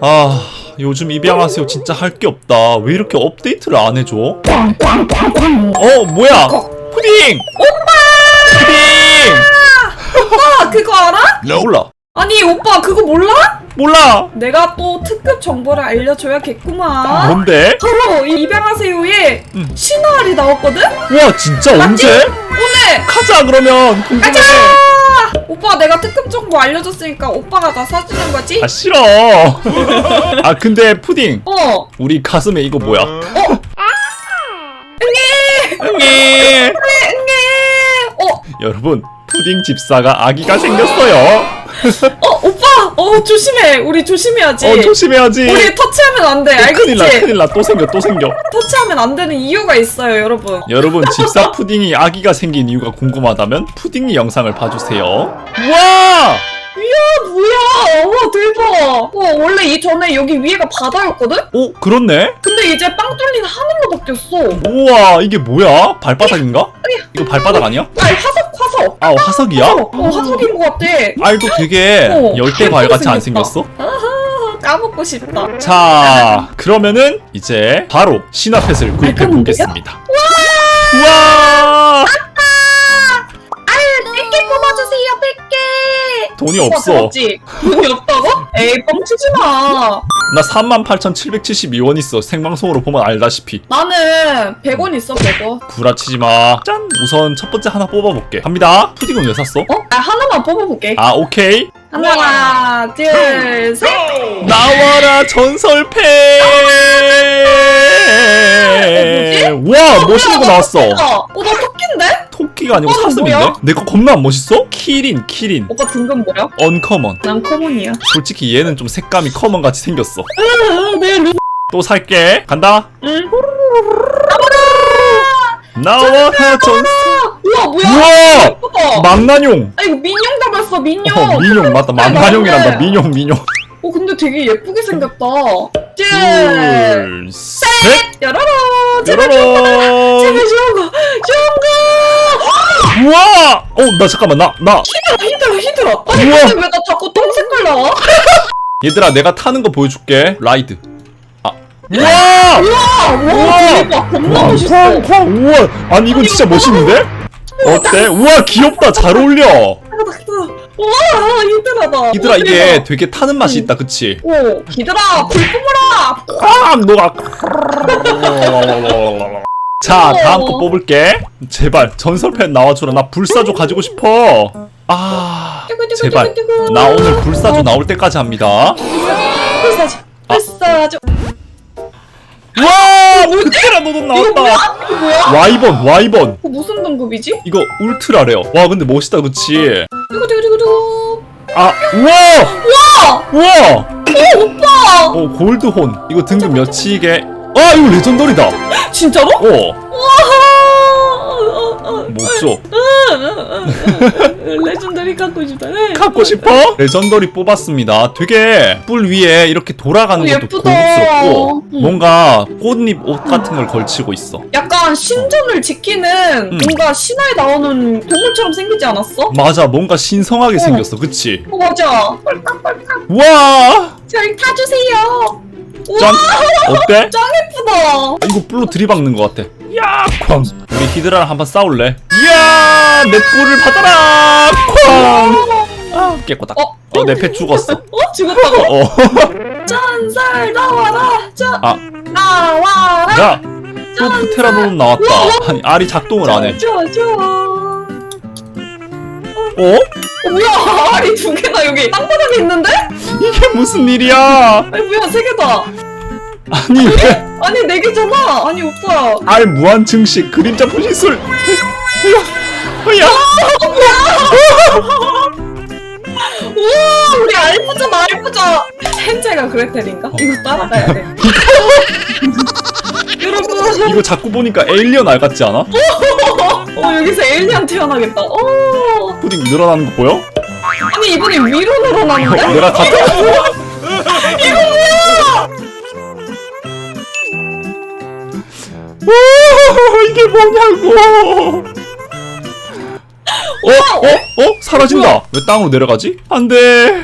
아 요즘 입양하세요 진짜 할 게 없다 왜 이렇게 업데이트를 안 해줘? 어 뭐야 푸딩! 오빠! 푸딩! 오빠 그거 알아? 몰라 아니 오빠 그거 몰라? 몰라 내가 또 특급 정보를 알려줘야겠구만. 뭔데? 바로 이 입양하세요에 음. 신화알이 나왔거든? 와 진짜 언제? 오늘! 가자 그러면 궁금해 아, 오빠 내가 특급 정보 알려줬으니까 오빠가 다 사주는 거지? 아 싫어 아 근데 푸딩 어. 우리 가슴에 이거 뭐야? 응애! 응애 응애! 어, 여러분 푸딩 집사가 아기가 생겼어요 어, 오빠! 어, 조심해. 우리 조심해야지. 어 조심해야지 우리 터치하면 안 돼. 어, 큰일 나 알겠지? 큰일 나 또 생겨 또 생겨 터치하면 안 되는 이유가 있어요, 여러분. 여러분 집사 푸딩이 아기가 생긴 이유가 궁금하다면 푸딩이 영상을 봐주세요 우와 이야, 뭐야. 와, 대박. 와, 원래 이 전에 여기 위에가 바다였거든? 오 그렇네 근데 이제 빵 뚫린 하늘로 바뀌었어. 우와 이게 뭐야 발바닥인가? 이거 발바닥 아니야? 아니, 화석, 화석. 아 화석이야? 어, 어, 화석인 것 같아. 알도 되게 어, 열대 과일 같이 안. 생겼어? 아하, 까먹고 싶다. 자 그러면은 이제 바로 신화펫을 구입해? 보겠습니다 우와 돈이 없어 지 돈이 없다고? 에이, 뻥치지 마. 나 38,772원 있어 생방송으로 보면 알다시피 나는 100원 있어, 100원. 구라치지 마 짠 우선 첫 번째 하나 뽑아볼게 갑니다 푸딩은 왜 샀어? 어? 아, 하나만 뽑아볼게. 아 오케이 하나, 둘, 셋. 나와라 전설패 와 멋있는 거 나왔어 어, 어, 나 토끼인데? 토끼가 아니고 어, 사슴인데? 뭐야? 내 거 겁나 안 멋있어? 키린 키린 오빠 등급 뭐야? 언커먼 난 커먼이야. 솔직히 얘는 좀 색감이 커먼 같이 생겼어 아, 내 루. 또 살게 간다 응. 나와라 전설 우와, 뭐야? 우와 예쁘다. 망나�용 아, 이거 민용 잡았어, 민용. 어, 민용 맞다 망나뇽이란다 맞네. 민용 민용 어, 근데 되게 예쁘게 생겼다. 둘, 둘셋 제발 여러분 제발 어나 잠깐만 나 나 힘들어, 힘들어. 아니, 우와. 근데 왜 나 자꾸 똥 색깔 나와? 얘들아 내가 타는 거 보여줄게 라이드 아 우와 우와, 와, 대박. 겁나 멋있어. 쾅쾅 우와 아니 이건 진짜 멋있는데? 어때? 우와 귀엽다 잘 어울려 우와, 힘들하다. 얘들아 어, 이게. 되게 타는 맛이 있다 그치? 오, 얘들아, 불 뿜어라. 꽉 녹아 자 다음 거 뽑을게. 제발 전설팬 나와주라. 나 불사조 가지고 싶어. 아 제발. 나 오늘 불사조 나올 때까지 합니다. 불사조. 불사조. 와 울트라 뭐야? 나왔다. 이거 뭐야? 와이번 와이번. 이거 무슨 등급이지? 이거 울트라래요. 와 근데 멋있다 그치? 두. 아 우와! 와, 우와! 오 오빠. 어 골드혼. 이거 등급 몇이게 아 이거 레전더리다 진짜로? 어 와. 뭐죠 레전더리 갖고 싶다. 네. 갖고 싶어? 레전더리 뽑았습니다 되게 뿔 위에 이렇게 돌아가는 어, 것도 예쁘다. 고급스럽고 음. 뭔가 꽃잎 옷 같은 걸 걸치고 있어 약간 신전을 지키는 음. 뭔가 신화에 나오는 동물처럼 생기지 않았어? 맞아 뭔가 신성하게 생겼어 그치? 어 맞아. 뻘깍뻘깍. 우와 잘 타주세요. 짠 어때? 짱 예쁘다. 아, 이거 뿔로 들이박는 것 같아 야 쾅! 우리 히드라랑 한번 싸울래? 이야 내 뿔을 받아라 쾅! 아 깨꼬닥 어? 어 내 패 죽었어 어 죽었다고? 어 전설 나와라. 저 아. 나와라. 야! 또 프테라노돈 나왔다 아니 알이 작동을 안해 좋아 좋아. 어? 어 뭐야 알이 두 개나 여기 땅바닥에 있는데? 이게 무슨 일이야 아니 뭐야 세 개다. 아니 왜 아니 네 개잖아. 아니 오빠. 알 무한 증식 그림자 분신술 뭐야 우와 우리 알프잖아 알프자. 헨젤과 그레텔인가? 이거 따라가야 돼. 여러분. 이거 자꾸 보니까 에일리언 알 같지 않아? 어 여기서 에일리언 태어나겠다. 어. 푸딩 늘어나는 거 보여? 아니 이번에 위로 늘어나는데? 내가 갔다 이거 뭐야? 오, 이게 뭐냐고 어? 어? 어? 사라진다 왜 땅으로 내려가지? 안돼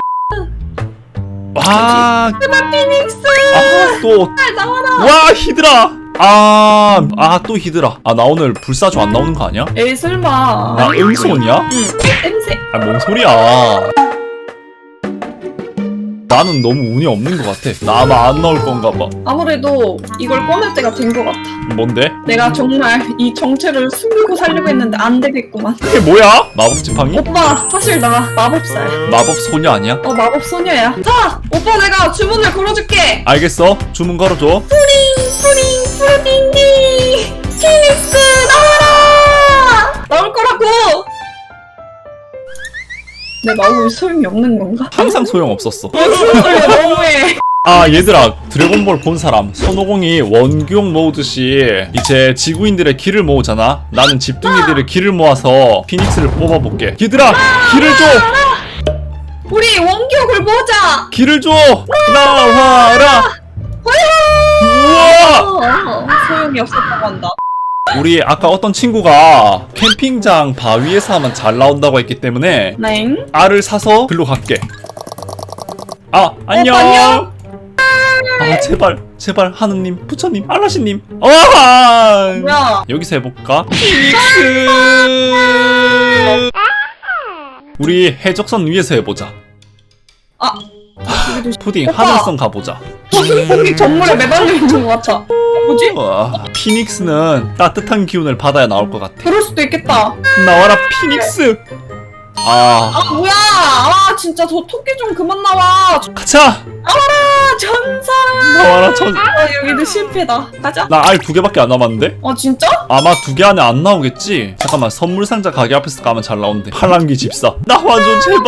아, 제발 피닉스 아, 또, 잘 나와라 와, 히드라! 아, 아, 또 히드라. 아, 나 오늘 불사조 안 나오는 거 아니야? 에이 설마 나 응손이야? 응 냄새 아, 뭔 소리야. 나는 너무 운이 없는 것 같아. 나 아마 안 나올 건가 봐. 아무래도 이걸 꺼낼 때가 된 것 같아 뭔데? 내가 정말 이 정체를 숨기고 살려고 했는데 안 되겠구만 그게 뭐야? 마법 지팡이? 오빠 사실 나 마법사야 마법 소녀 아니야? 어 마법 소녀야 자 오빠 내가 주문을 걸어줄게 알겠어. 주문 걸어줘. 푸딩 푸딩 푸딩디 피닉스 나와라 나올 거라고 내 마법이 소용이 없는 건가? 항상 소용 없었어. 소리야 너무해. 아 얘들아 드래곤볼 본 사람. 손오공이 원기용 모으듯이 이제 지구인들의 기를 모으잖아. 나는 집둥이들의 기를 모아서 피닉스를 뽑아볼게. 얘들아 기를 줘! 우리 원기옥을 모자! 기를 줘! 나와라! 우와! 어, 소용이 없었다고 한다 우리 아까 어떤 친구가 캠핑장 바위에서 하면 잘 나온다고 했기 때문에 넹. 알을 사서 글로 갈게. 아 안녕. 안녕. 아 제발 제발 하느님 부처님 알라시님. 아 뭐야? 여기서 해볼까? 피닉스! 우리 해적선 위에서 해보자. 아. 여기도 푸딩. 하늘선 가보자. 거기 전물에 매달려 있는 것 같아 뭐지? 우와, 피닉스는 따뜻한 기운을 받아야 나올 것 같아. 그럴 수도 있겠다. 나와라 피닉스! 아. 아 뭐야! 아 진짜 저 토끼 좀 그만 나와. 가자! 아 전사! 나와라 전... 아 여기도 실패다. 가자. 나 알 두 개밖에 안 남았는데? 어 진짜? 아마 두 개 안에 안 나오겠지? 잠깐만 선물 상자 가게 앞에서 가면 잘 나오는데 팔랑귀 집사. 나와 줘 제발!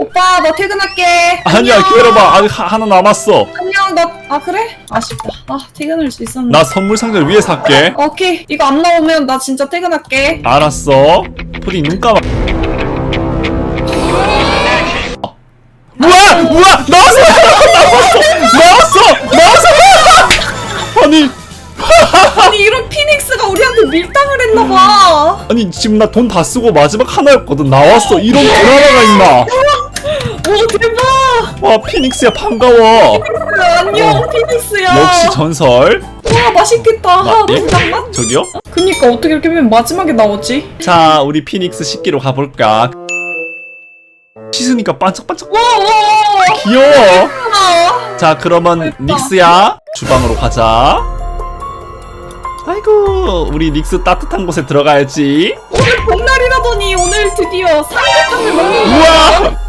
오빠 나 퇴근할게. 아니야. 기다려봐. 아직 하, 하나 남았어 아 그래? 아쉽다. 아 퇴근할 수 있었는데 나 선물 상자 위에 살게. 오케이. 이거 안 나오면 나 진짜 퇴근할게. 알았어. 푸딩 눈 감아. 우와 우와 나왔어! 나왔어! 나왔어! 나왔어! 아니. 아니 이런 피닉스가 우리한테 밀당을 했나봐. 아니 지금 나 돈 다 쓰고 마지막 하나였거든. 나왔어. 이런 드라마가 있나? 오 대박. 와 피닉스야 반가워 안녕 피닉스야. 어. 역시 전설. 와 맛있겠다. 아, 예? 잠깐만 저기요? 그니까 어떻게 이렇게 하면 마지막에 나오지? 자 우리 피닉스 식기로 가볼까? 씻으니까 반짝반짝. 와와와 귀여워. 자 그러면 닉스야 주방으로 가자. 아이고 우리 닉스 따뜻한 곳에 들어가야지. 오늘 복날이라더니 오늘 드디어 삼계탕을 먹는 우와